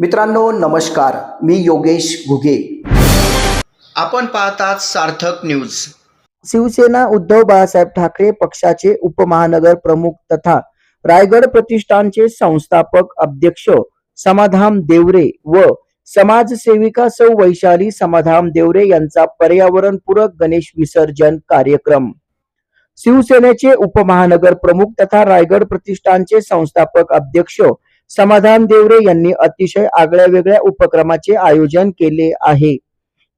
मित्रांनो नमस्कार. मी योगेश घुगे. आपण पाहतात सार्थक न्यूज. शिवसेना उद्धव बाळासाहेब ठाकरे पक्षाचे उपमहानगर प्रमुख तथा रायगड प्रतिष्ठानचे संस्थापक अध्यक्ष समाधान देवरे व समाजसेविका सौ वैशाली समाधान देवरे यांचा पर्यावरणपूरक गणेश विसर्जन कार्यक्रम. शिवसेनेचे उपमहानगर प्रमुख तथा रायगड प्रतिष्ठानचे संस्थापक अध्यक्ष समाधान देवरे यांनी अतिशय आगळ्या वेगळ्या उपक्रमाचे आयोजन केले आहे.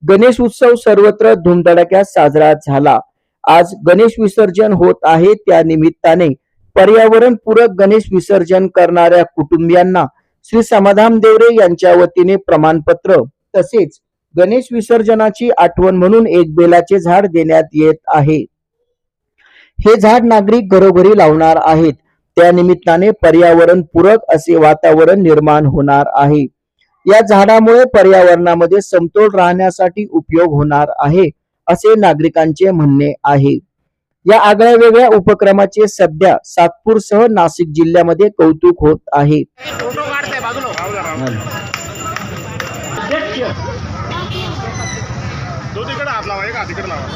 गणेश उत्सव सर्वत्र धुमधडाक्यात साजरा झाला. आज गणेश विसर्जन होत आहे. त्या निमित्ताने पर्यावरण पूरक गणेश विसर्जन करणाऱ्या कुटुंबियांना श्री समाधान देवरे यांच्या वतीने प्रमाणपत्र तसेच गणेश विसर्जनाची आठवण म्हणून एक बेलाचे झाड देण्यात येत आहे. हे झाड नागरिक घरोघरी लावणार आहेत. त्या निमित्ताने पर्यावरण पूरक असे वातावरण निर्माण होणार आहे. या झाडामुळे पर्यावरणामध्ये समतोल राहण्यासाठी उपयोग होणार आहे असे नागरिकांचे म्हणणे आहे. या आगळ्या वेगळ्या उपक्रमाचे सध्या सातपूर सह नाशिक जिल्ह्यामध्ये कौतुक होत आहे. तो तिकडे हात लावा एक लावा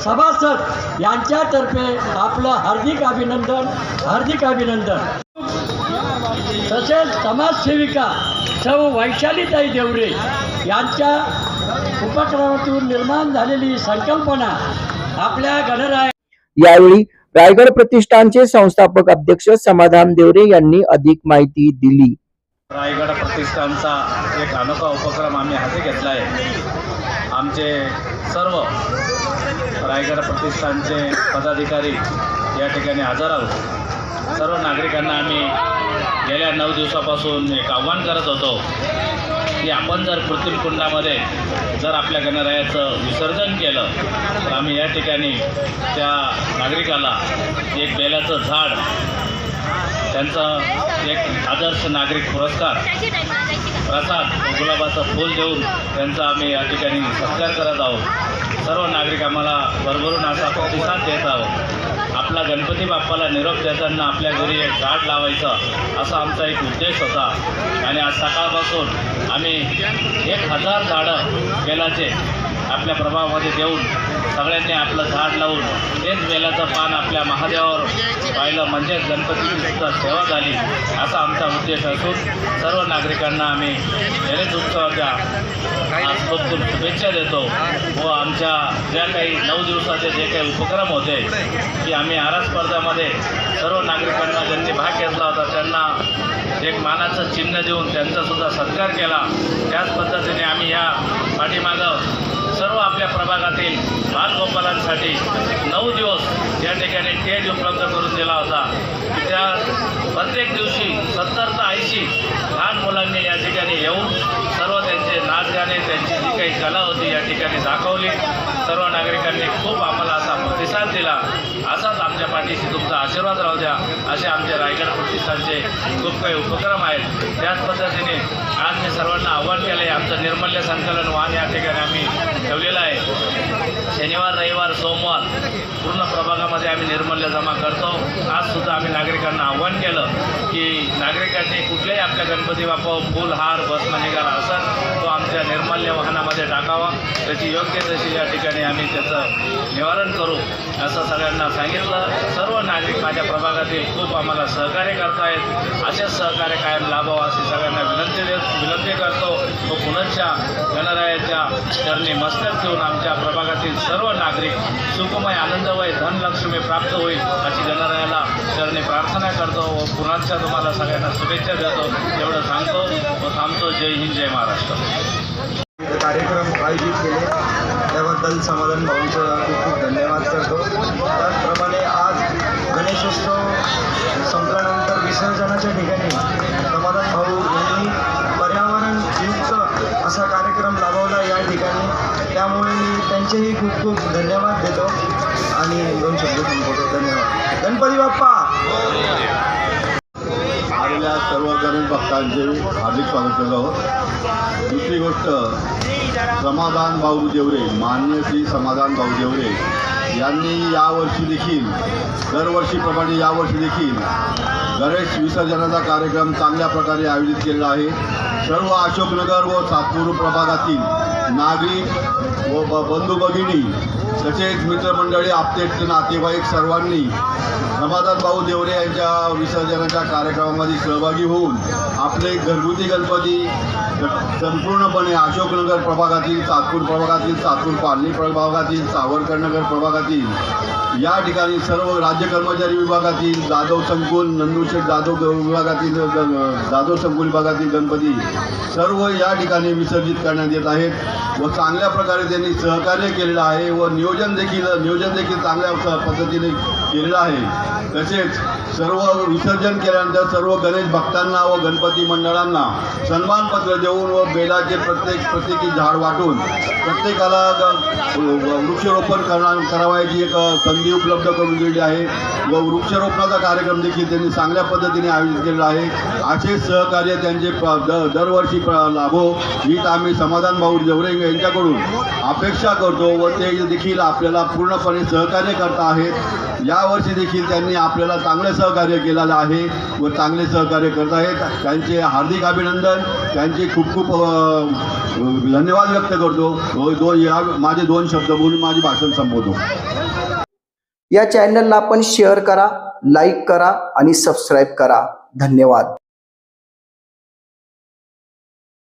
सभासद यांच्यातर्फे आपलं हार्दिक अभिनंदन हार्दिक अभिनंदन. तसेच समाजसेविका सौ वैशालीताई देवरे यांच्या उपक्रमातून निर्माण झालेली संकल्पना आपल्या गणराय यावेळी रायगड प्रतिष्ठानचे संस्थापक अध्यक्ष समाधान देवरे यांनी अधिक माहिती दिली. रायगड प्रतिष्ठानचा एक अनोखा उपक्रम आम्ही हाती घेतला आहे. आमचे सर्व रायगड प्रतिष्ठानचे पदाधिकारी या ठिकाणी हजर आहोत. सर्व नागरिकांना आम्ही गेल्या नऊ दिवसापासून एक आव्हान करत होतो की आपण जर कृत्रिम कुंडामध्ये जर आपल्या गणरायाचं विसर्जन केलं तर आम्ही या ठिकाणी त्या नागरिकाला एक बेलाचं झाड त्यांचा एक आदर्श नागरिक पुरस्कार प्रसाद गुलाबाचं फूल देऊन त्यांचा आम्ही या ठिकाणी सत्कार करत आहोत. सर्व नागरिक आम्हाला भरभरून असा प्रतिसाद देत आहोत. आपला गणपती बाप्पाला निरोप देताना आपल्या घरी एक झाड लावायचं असा आमचा एक उद्देश होता. आणि आज सकाळपासून आम्ही एक हजार झाडं बेलाचे आपल्या प्रभावामध्ये देऊन सगळ्यांनी आपलं झाड लावून तेच वेलाचं पान आपल्या महादेवावर पाहिलं. म्हणजेच गणपतीची सुद्धा सेवा झाली. असा आमचा उद्देश असून सर्व नागरिकांना आम्ही गणेश उत्सवाच्या आज खूप शुभेच्छा देतो व आमच्या ज्या काही नऊ दिवसाचे जे काही उपक्रम होते की आम्ही आरा स्पर्धामध्ये सर्व नागरिकांना ज्यांनी भाग घेतला होता त्यांना एक मानाचं चिन्ह देऊन त्यांचासुद्धा सत्कार केला. त्याच पद्धतीने आम्ही या पाठीमागं आपल्या प्रभागातील बालगोपालांसाठी नऊ दिवस या ठिकाणी टेज उपलब्ध करून दिला होता. त्या प्रत्येक दिवशी सत्तर ते ऐंशी लहान मुलांनी या ठिकाणी येऊन सर्व त्यांचे नाच गाणे त्यांची जी काही कला होती या ठिकाणी दाखवली. सर्व नागरिकांनी खूप आम्हाला प्रतिसाद दिला. असाच आमच्या पाठीशी तुमचा आशीर्वाद राहू द्या असे आमचे रायगड प्रतिष्ठानचे खूप काही उपक्रम आहेत. त्याच पद्धतीने आज मी सर्वांना आव्हान केलं आहे आमचं निर्मल्य संकलन वाहन या ठिकाणी आम्ही ठेवलेलं आहे. शनिवार रविवार सोमवार पूर्ण प्रभागामध्ये आम्ही निर्मल्य जमा करतो. आजसुद्धा आम्ही नागरिकांना आव्हान केलं की नागरिकांनी कुठल्याही आपल्या गणपती बाप्पा फुल हार भस्म निघाला असेल तो आमच्या निर्मल्य वाहनामध्ये टाकावा. त्याची योग्य तशी या ठिकाणी आम्ही त्याचं निवारण करू. असं सगळ्यांना सांगितलं. सर्व नागरिक माझ्या प्रभागातील खूप आम्हाला सहकार्य करतायत. असेच सहकार्य कायम लाभावं अशी सगळ्यांना विनंती देत विनंती करतो. व पुनश्च्या गणरायाच्या चरणी मस्तक ठेवून आमच्या प्रभागातील सर्व नागरिक सुखमय आनंदमय धनलक्ष्मी प्राप्त होईल अशी गणरायाला चरणी प्रार्थना करतो व पुनश्च्या तुम्हाला सगळ्यांना शुभेच्छा देतो. एवढं सांगतो व थांबतो. जय हिंद जय महाराष्ट्र. त्याबद्दल समाधान भाऊंचं खूप खूप धन्यवाद करतो. त्याचप्रमाणे आज गणेशोत्सव संपल्यानंतर विसर्जनाच्या ठिकाणी समाधान भाऊ यांनी पर्यावरणयुक्त असा कार्यक्रम राबवला या ठिकाणी. त्यामुळे मी त्यांचेही खूप खूप धन्यवाद देतो आणि दोन शब्द संपवतो. धन्यवाद. गणपती बाप्पा! आलेल्या सर्व गणेश भक्तांचे हार्दिक स्वागत करत. आहोत दुसरी गोष्ट समाधान भाऊ देवरे मान्य श्री समाधान भाऊ देवरे यांनी यावर्षी देखील दरवर्षीप्रमाणे यावर्षी देखील गणेश विसर्जनाचा कार्यक्रम चांगल्या प्रकारे आयोजित केलेला आहे. सर्व अशोकनगर व सातपूर प्रभागातील नागरिक व ब- बंधू भगिनी तसेच मित्रमंडळी आपते नातेवाईक सर्वांनी समाधान भाऊ देवरे यांच्या विसर्जनाच्या कार्यक्रमामध्ये सहभागी होऊन आपले घरगुती गणपती संपूर्णपणे अशोकनगर प्रभागातील सातपूर प्रभागातील सातपूर पालनी प्रभागातील सावरकरनगर प्रभागातील या ठिकाणी सर्व राज्य कर्मचारी विभागातील जाधव संकुल नंदुशेठ जाधव विभागातील जाधव संकुल विभागातील गणपती सर्व या ठिकाणी विसर्जित करण्यात येत आहेत. व चांगल्या प्रकारे त्यांनी सहकार्य केलेलं आहे व नियोजन देखील नियोजन देखील चांगल्या पद्धतीने केलेलं आहे. तसेच सर्व विसर्जन केल्यानंतर सर्व गणेश भक्तांना व गणपती मंडळांना सन्मानपत्र देऊन व बेलाचे प्रत्येक प्रत्येकी झाड वाटून प्रत्येकाला वृक्षारोपण करणार करावयाची एक संधी उपलब्ध करून दिलेली आहे. व वृक्षारोपणाचा कार्यक्रम देखील त्यांनी चांगल्या पद्धतीने आयोजित केलेला आहे. असे सहकार्य त्यांचे द- दरवर्षी लाभो हीच आम्ही समाधान भाऊ जवरे यांच्याकडून अपेक्षा करतो व ते देखील आपल्याला पूर्णपणे सहकार्य करत आहेत. या यावर्षी देखील त्यांनी आपल्याला चांगलं सहकार्य केलेलं आहे व चांगले सहकार्य करत आहेत. त्यांचे हार्दिक अभिनंदन. त्यांचे खूप खूप धन्यवाद व्यक्त करतो. व दो या माझे दोन शब्द बोलून माझे भाषण संपवतो. या चॅनलला आपण शेअर करा लाईक करा आणि सबस्क्राईब करा. धन्यवाद.